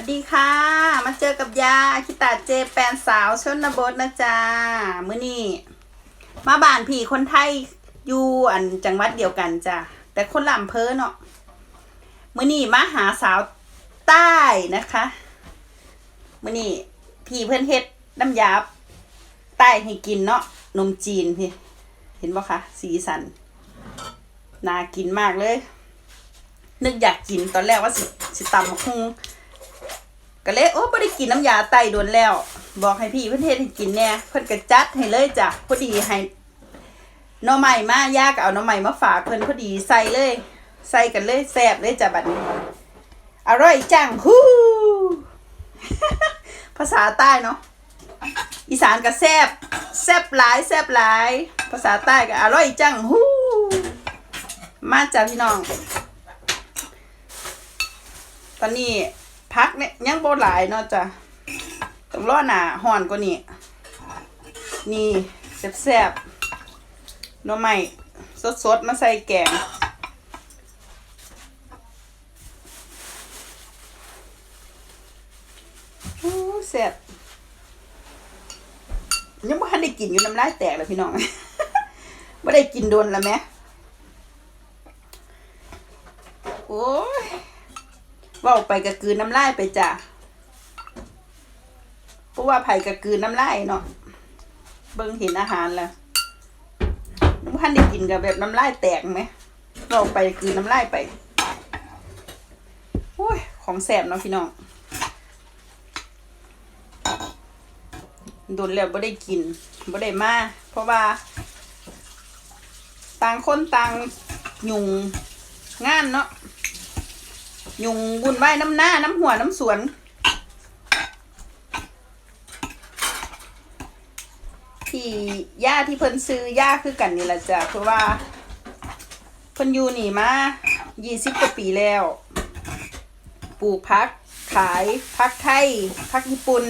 วัสดีค่ะ มาเจอกับยาคิตาเจแปนสาวชนบทนะจ๊ะมื้อนี้มาบ้านพี่คนไทยอยู่อันจังหวัดเดียวกันจ้ะแต่คนลำเภอเนาะมื้อนี้มาหาสาวใต้นะคะมื้อนี้พี่เพื่อนเฮ็ดน้ำยาใต้ให้กินเนาะนมจีนพี่เห็นปะคะสีสันน่ากินมากเลย นึกอยากกินตอนแรกว่าสิสิตำคุง ก็เลยโอ้ไม่ได้กินน้ำยาไตโดนแล้ว บอกให้พี่เพื่อนเทศให้กินแน่เพื่อนก็จัดให้เลยจ้ะพอดีให้หน้อใหม่มาย่าก็เอาหน้อใหม่มาฝากเพื่อนพอดีใส่เลย ใส่กันเลยแซ่บเลยจ้ะบัดนี้อร่อยจังฮู้ภาษาใต้เนาะอีสานก็แซ่บแซ่บหลายแซ่บหลาย ภาษาใต้ก็อร่อยจังฮู้มาจ้ะพี่น้อง ตอนนี้ พักเนี่ยยังโบหลายเนาะจ้ะต้องรอหนาห่อนกว่านี้ นี่แซ่บๆหน่อไม้สดๆ มาใส่แกงโอ้แซ่บยังไม่ทันได้กินอยู่น้ำลายแตกเลยพี่น้องไม่ได้กินโดนแล้วแมโอ้ย เว่าไปกะกืนน้ำลายไปจ้ะเพราะว่าไผ่กะกืนน้ำลายเนาะเบิ่งเห็นอาหารแล้วน้ำพันได้กินกับแบบน้ำลายแตกไหมเว่าไปกืนน้ำลายไปโอ้ยของแสบเนาะพี่น้องโดนแล้วบ่ได้กินบ่ได้มาเพราะว่า ต่างคนต่างยุงงานเนาะ ยุงบุญไว้น้ำหน้า น้ำหัวน้ำสวนที่ย่าที่เพิ่นซื้อย่าคือกันนี่แหละจ้ะเพราะว่าเพิ่นอยู่นี่มายี่สิบกว่าปีแล้ว ปลูกพัก ขายพักไทยพักญี่ปุ่น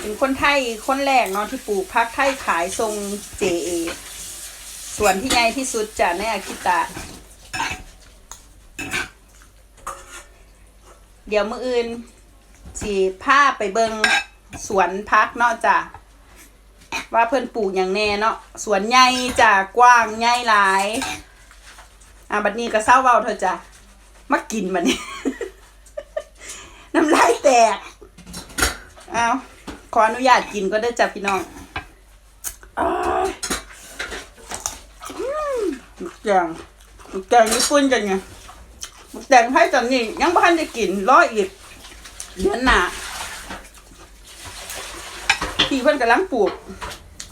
เป็นคนไทยคนแรกเนาะที่ปลูกพักไทยขายทรงเจเอส่วนที่ใหญ่ที่สุดจ้ะในอาคิตะ เดี๋ยวมืออื่นสีผ้าไปเบิงสวนพักเนาะจ้ะว่าเพิ่อนปลูกอย่างแน่เนาะสวนใหญ่จ้ะกว้างใหญ่หลายอะบัดนี้ก็เศร้าเว้าเถอะจ้ะมากินบัดนี้น้ำลายแตกเอาขออนุญาตกินก็ได้จ้ะพี่น้องอืมแกงแกงญี่ปุ่นจังไง แต่งให้ตอนนี้ ยังไม่ทันได้กินรออีกเดือนหน้าพี่เพิ่นกำลังปลูก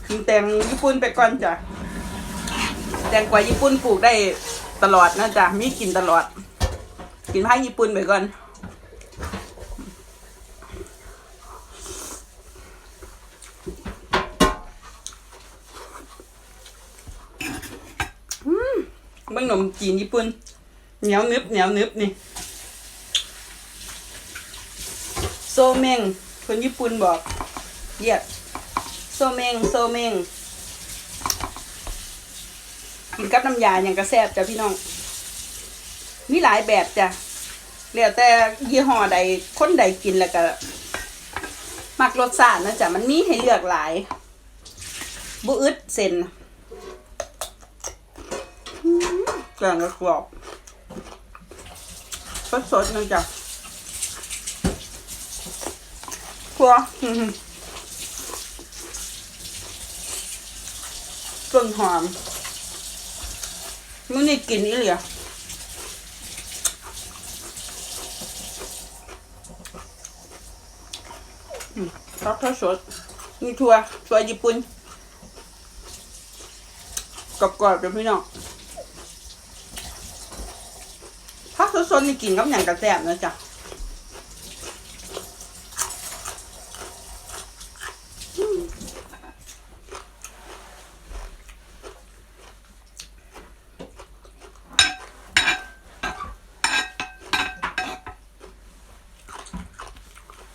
กินแตงญี่ปุ่นไปก่อนจ้ะแตงกวาญี่ปุ่นปลูกได้ตลอดนะจ๊ะมีกินตลอด กินให้ญี่ปุ่นไปก่อนอืมเบิ่งขนมจีนญี่ปุ่น เหนียวนึบเหนียวนึบนี่โซเมงคนญี่ปุ่นบอกเยียดโซเมงโซเมงกินกับน้ำยาอย่างกระแซบจ้ะพี่น้อง มีหลายแบบจ้ะแล้วแต่ยี่ห้อใดคนใดกินแล้วก็มักรสชาตินะจ๊ะมันมีให้เลือกหลายบุอึดเซนอื้อแกงกระกรอบ สดสดๆนะจ๊ะครัวอื้อหือต้นหอมมันนี่กินอีเหลียอืมทักทอดสดนี่ทัวทัวญี่ปุ่นกรอบๆเดี๋ยวพี่น้อง นี่กินกับอย่างกระแซบนะจ๊ะอืม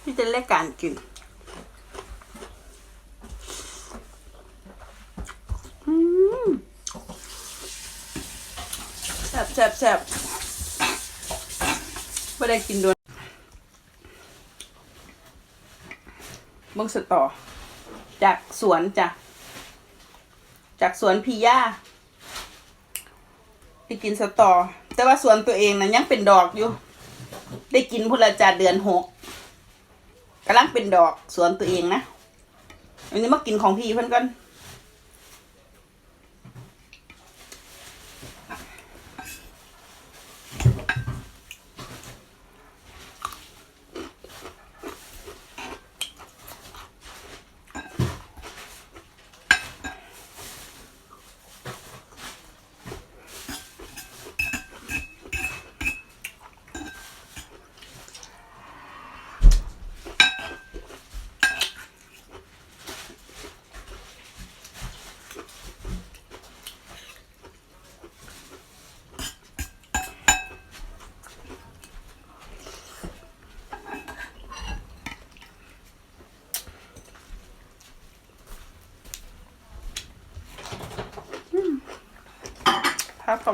นี่จะเล่การกินอืมแซ่บแซ่บแซ่บ ไม่ได้กินด้วยบังสตอ จากสวนจ้ะ จากสวนพิยาไปกินสตอ แต่ว่าสวนตัวเองนะยังเป็นดอกอยู่ ได้กินพุทธจาเดือนหกกำลังเป็นดอกสวนตัวเองนะอันนี้มากินของพี่เพื่อนก่น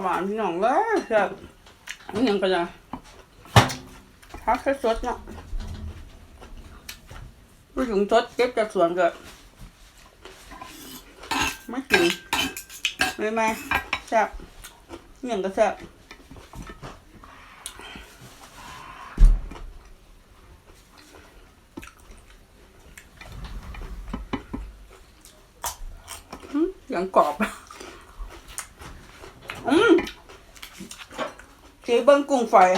หวานพี่น้องเลยแบบนี่ยังก็จะพักแค่สดเนาะผู้หญิงสดเก็บจากสวนเกิดไม่กินไม่ไม่แซ่บนี่ยังก็แซ่บอืมยังกรอบ อืม สีเบิ้งกุ้งฝอย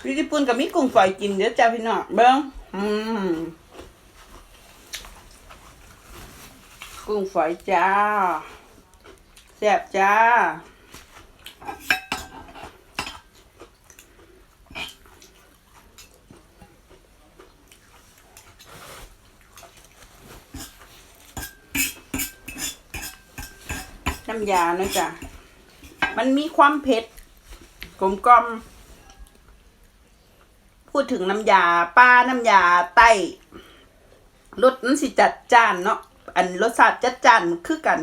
พี่ญี่ปุ่นกับมีกุ้งฝอยกินเดี๋ยวจ้าพี่น้องเบิ้งอืมกุ้งฝอยจ้าแซ่บจ้าน้ำยาเนาะจ๊ะมันมีความเผ็ด ลมกล่อม พูดถึงน้ำยาป้าน้ำยาไต้รสมันสิจัดจ้านเนาะอันรสชาติจัดจ้านมันคือกัน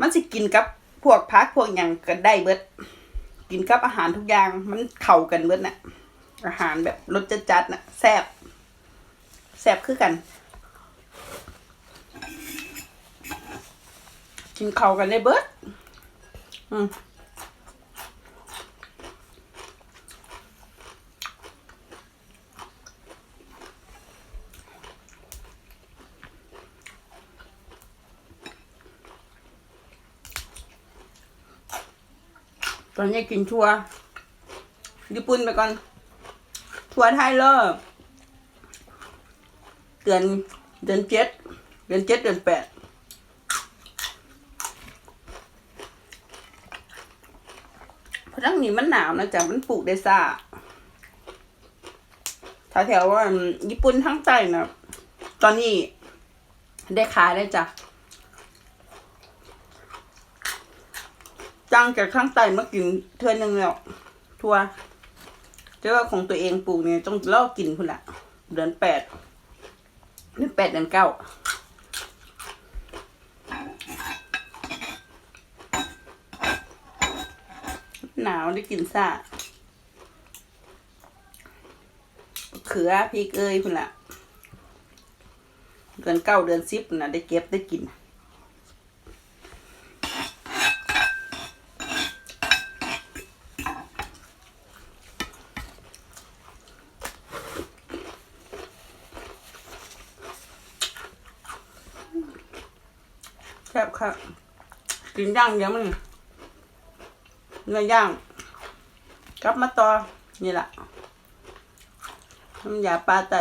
มันสิกินกับพวกพักพวกอย่างก็ได้เบิด กินกับอาหารทุกอย่างมันเข้ากันเบิดน่ะอาหารแบบรสจัดจัดๆน่ะแซ่บแซ่บคือกัน กินเข้ากันได้เบิด อืม ตอนนี้กินทัวญี่ปุ่นไปก่อน ทัวไทยเลิกเดือนเดือนเจ็ดเดือนเจ็ดเดือนแปดเพราะทั้งนี้มันหนาวนะจ๊ะมันปลูกได้ซ่าแถวๆว่าญี่ปุ่นทั้งใต้นะตอนนี้ได้ขายแล้จ้ะ จังจากข้างใต้มากินเทือนหนึ่งแล้ว ทัวร์เจ้าของตัวเองปลูกเนี่ยต้องเล่ากินพุ่นละเดือนแปดเดือนแปดเดือนเก้าหนาวได้กินซ่าเขือพริกเอ้ยพุ่นละเดือนเก้าเดือนสิบนะได้เก็บได้กิน ซ่บครับกินย่างเดี๋ยวมันเนื้อย่าง กลับมาต่อ นี่แหละน้ำยาปลาไต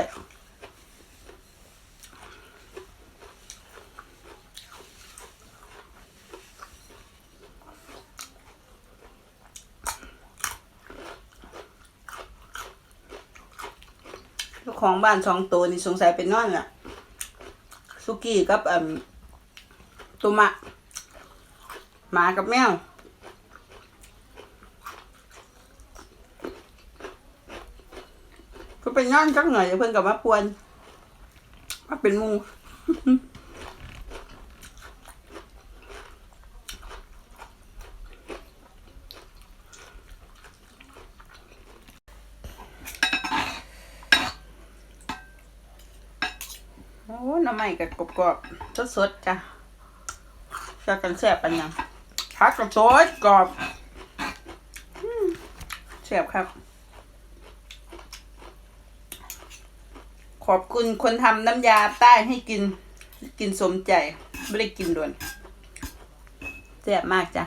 ของบ้านสองตัวนี่สงสัยเป็นนอนแหละสุกี้กับ อ่มตุมะหมากับแมวก็ไปย้อนจักหน่อยเพิ่นกลับมาปวนมาเป็นมูอ้หน้ำใหม่กับกรอบๆสดๆจ้ะ จะกันแซ่บปันยังพักกับซอยกรอบแซ่บครับ ขอบคุณคนทำน้ำยาใต้ให้กิน กินสมใจ ไม่ได้กินด่วนแซ่บมากจ้ะ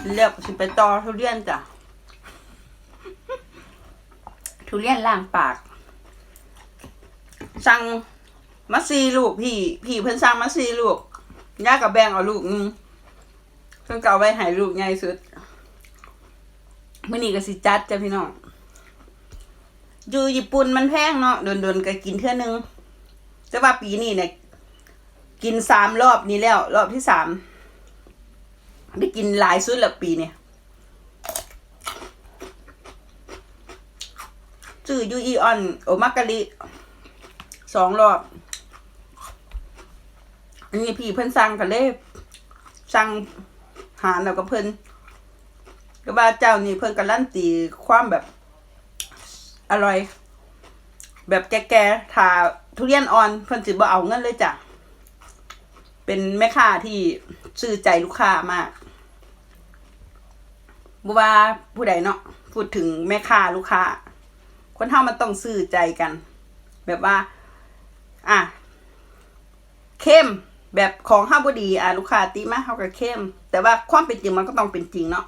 ม เลือกสิไปต่อทุเรียนจ้ะ ทุเรียนล่างปาก สั่งมาซีลูกพี่ พี่เพิ่นสั่งมาซีลูกย่ากับแบงเอาลูกหนึงเพิ่นก็เอาไว้ให้ลูกใหญ่สุดมื้อนี้ก็สิจัดจ้ะพี่น้องอยู่ญี่ปุ่นมันแพงเนาะโดนๆก็กินเทื่อนึงแต่ว่าปีนี้เนี่ยกินสามรอบนี้แล้ว รอบที่สาม ได้กินหลายสุดล้วปีเนี่ยซื้อยูอีออน โอมากะลิสองรอบ อันนี้พี่เพิ่นสั่งกันเลยสั่งหารแล้วก็เพิ่นก็ว่าเจ้านี่เพิ่นการันตีความแบบ อร่อย แบบแก่ๆถ้าทุเรียนอ่อนเพิ่นสิบ่เอาเงินเลยจ้ะเป็นแม่ค้าที่ซื่อใจลูกค้ามาก บ่ว่าผู้ใดเนาะพูดถึงแม่ค้าลูกค้า คนเฮามันต้องซื่อใจกัน แบบว่า อะเข้มแบบของห้าบดี อะลูกค้าตีมาเขาก็เข้ม แต่ว่าความเป็นจริงมันก็ต้องเป็นจริงเนาะ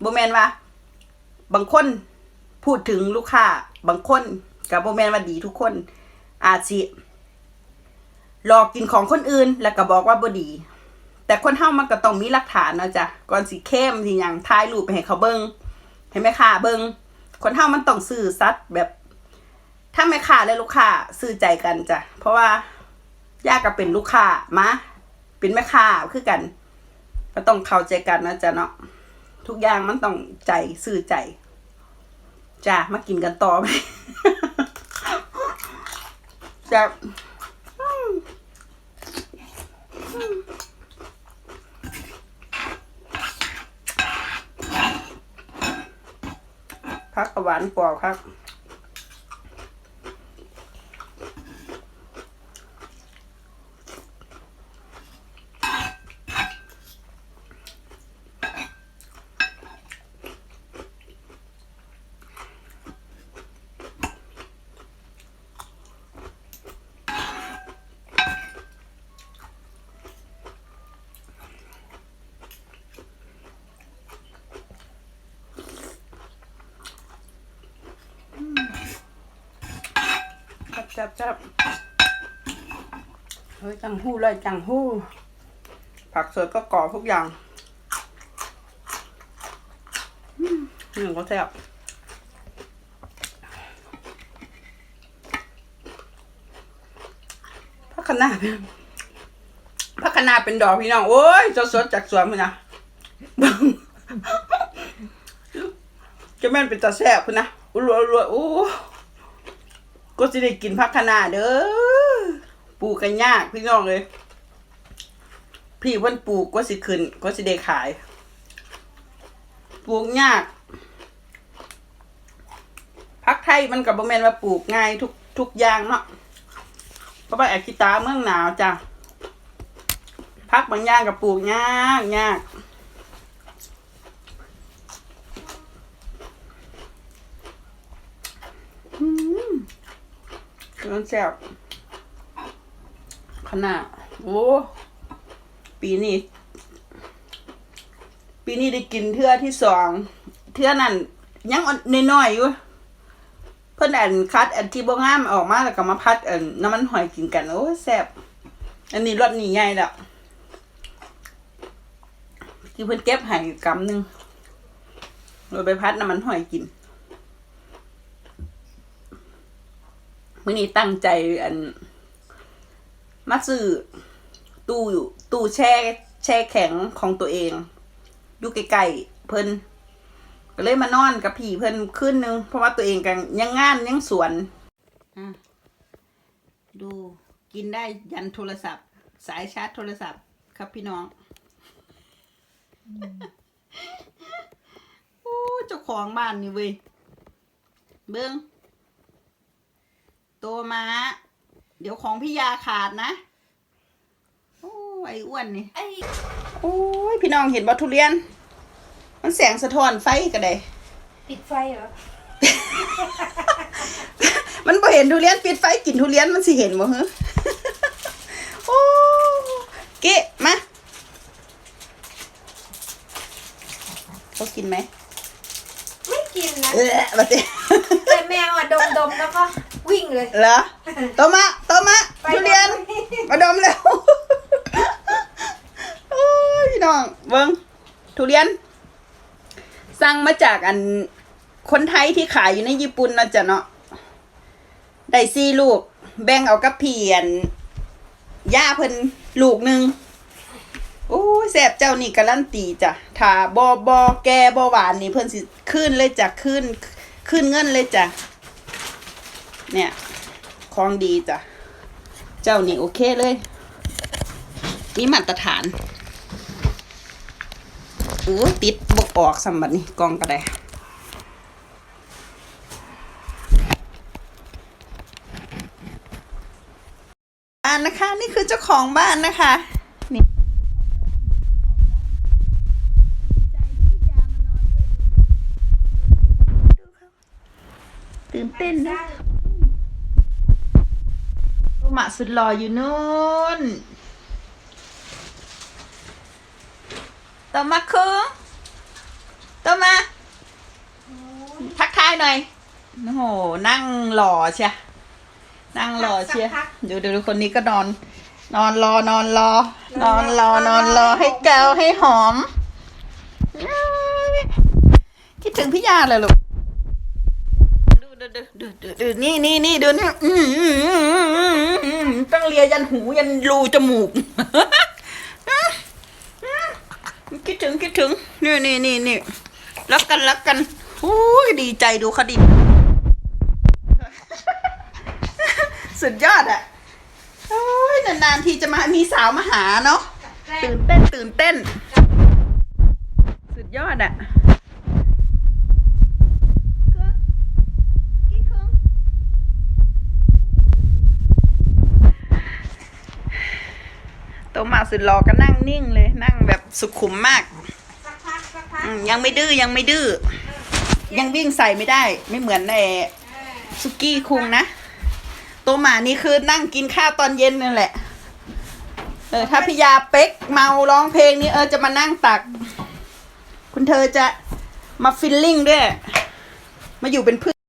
โบแมนว่า บางคนพูดถึงลูกค้า บางคนกับโบแมนว่าดีทุกคน อาจสิหลอกกินของคนอื่นแล้วก็บอกว่าบดี แต่คนเฮามันก็ต้องมีหลักฐานเนาะจ้ะก่อนสิเข้มสิหยังถ่ายรูปไปให้เขาเบิงให้แม่ค้าเบิงคนเฮามันต้องซื่อสัตย์แบบถ้าแม่ค้าและลูกค้าซื้อใจกันจ้ะเพราะว่าย่าก็เป็นลูกค้ามาเป็นแม่ค้าคือกันก็ต้องเข้าใจกันนะจ๊ะเนาะทุกอย่างมันต้องใจซื้อใจจ้ะมากินกันต่อไหมจะอืมอืมพักกระ หวานกว่าครับ จับจับจับเฮ้ยจังหู้เลยจังหู้ ผักสดก็กรอบทุกอย่างอืมหนึ่งก็แซ่บผักคะน้าเป็นผักคะน้าเป็นดอกพี่น้อง โอ้ยสดๆจากสวนมันนะจะแม่นเป็นตาแซ่บพุ่นนะอุ้ยอุ้ยอู้ ก็สิได้กินพักขนาเด้อปลูกกันยากพี่น้องเลย พี่เพิ่นปลูกก็สิขึ้นก็สิได้ขาย ปลูกยากพักไทยมันกับบ่แมนว่าปลูกง่ายทุกทุกอย่างเนาะเพราะว่าแอคิตาเมืองหนาวจ้ะพักบางอย่างกับปลูกยากยากอืม มันแซ่บขนาดโอ้ปีนี้ ปีนี้ได้กินเทื่อที่สองเทื่อนั้นยังอ่อนน้อยๆอยู่เพิ่อนอันคัดอันที่บ่งามออกมาแล้วก็มาพัดอันน้ำมันหอยกินกัน โอ้แซ่บอันนี้รสนี่ใหญ่แล้วที่เพิ่อนเก็บให้กำหนึ่งเราไปพัดน้ำมันหอยกิน มื่อนี้ตั้งใจอันมาซื้อตู้อยู่ตู้แช่แช่แข็งของตัวเอง อยู่ใกล้ๆเพิ่นก็เลยมานอนกับพี่เพิ่นคืนนึง เพราะว่าตัวเองกันยังงานยังสวนอะดูกินได้ยันโทรศัพท์ สายชาร์จโทรศัพท์ ครับพี่น้องโอ้เจ้าของบ้านนี่เว้ยเบิ้ง ตัวม้าเดี๋ยวของพี่ยาขาดนะโอ้ไอ้อ้วนนี่ไอ้โอ้ยพี่น้องเห็นบอทุเรียน มันแสงสะท้อนไฟก็ได้ปิดไฟเหรอ มันบ่เห็นทุเรียนปิดไฟกินทุเรียนมันสิเห็นบ่ฮะโอ้เกะมาเขากินไหมไม่กินนะเออมาสิแต่แมวอะดมดมๆแล้วก็ วิ่งเลยเหรอโตมาโตมาไปทุเรียนไปมาดมแล้วโอ้ยพี่น้องเบิ้งทุเรียน สั่งมาจากอันคนไทยที่ขายอยู่ในญี่ปุ่นนะจ๊ะเนาะได้สี่ลูก แบ่งเอากับเพียนย่าเพิ่นลูกหนึ่งโอ้ยแซ่บเจ้านี่การันตีจ้ะถ้าบอบอแกบอหวานนี่เพิ่นสิขึ้นเลยจ้ะขึ้น ขึ้นเงินเลยจ้ะ เนี่ยของดีจ้ะ เจ้านี่โอเคเลย มีมาตรฐานโอ้ติดบกออกสำบัดนี่กองก็ได้บ้านนะคะ นี่คือเจ้าของบ้านนะคะนี่ตื่นเต้นนะ หมาสุดหล่ออยู่นู่นต่อมาคือต่อมาทักทายหน่อยโอ้โหนั่งหล่อเชียนั่งรอเชียสักพักดูดูดูคนนี้ก็นอน นอนรอนอนรอ นอนรอนอนรอให้แกวให้หอม คิดถึงพี่ยาเลยลูก ดูดูดูดูดูดูนี่นี่นี่ดูนี่อืมอืมอืมอืมอืมต้องเลียยันหูยันรูจมูกคิดถึงคิดถึงนี่นี่นี่นี่รักกันรักกันโอ้ยดีใจดูเขาดีสุดยอดอะโอ้ยนานๆทีจะมามีสาวมาหาเนาะแกล้งตื่นเต้นตื่นเต้น สุดยอดอะโตมา สุดหล่อก็นั่งนิ่งเลยนั่งแบบสุขุมมากสักพักสักพักอืมยังไม่ดื้อยังไม่ดื้อยังวิ่งใส่ไม่ได้ ไม่เหมือนไอ้เออสุกี้คุงนะตัวหมานี่คือนั่งกินข้าวตอนเย็นนั่นแหละ เออถ้าพี่ยาเป๊กเมาร้องเพลงนี้เออจะมานั่งตัก คุณเธอจะมาฟิลลิ่งด้วย มาอยู่เป็นเพื่อน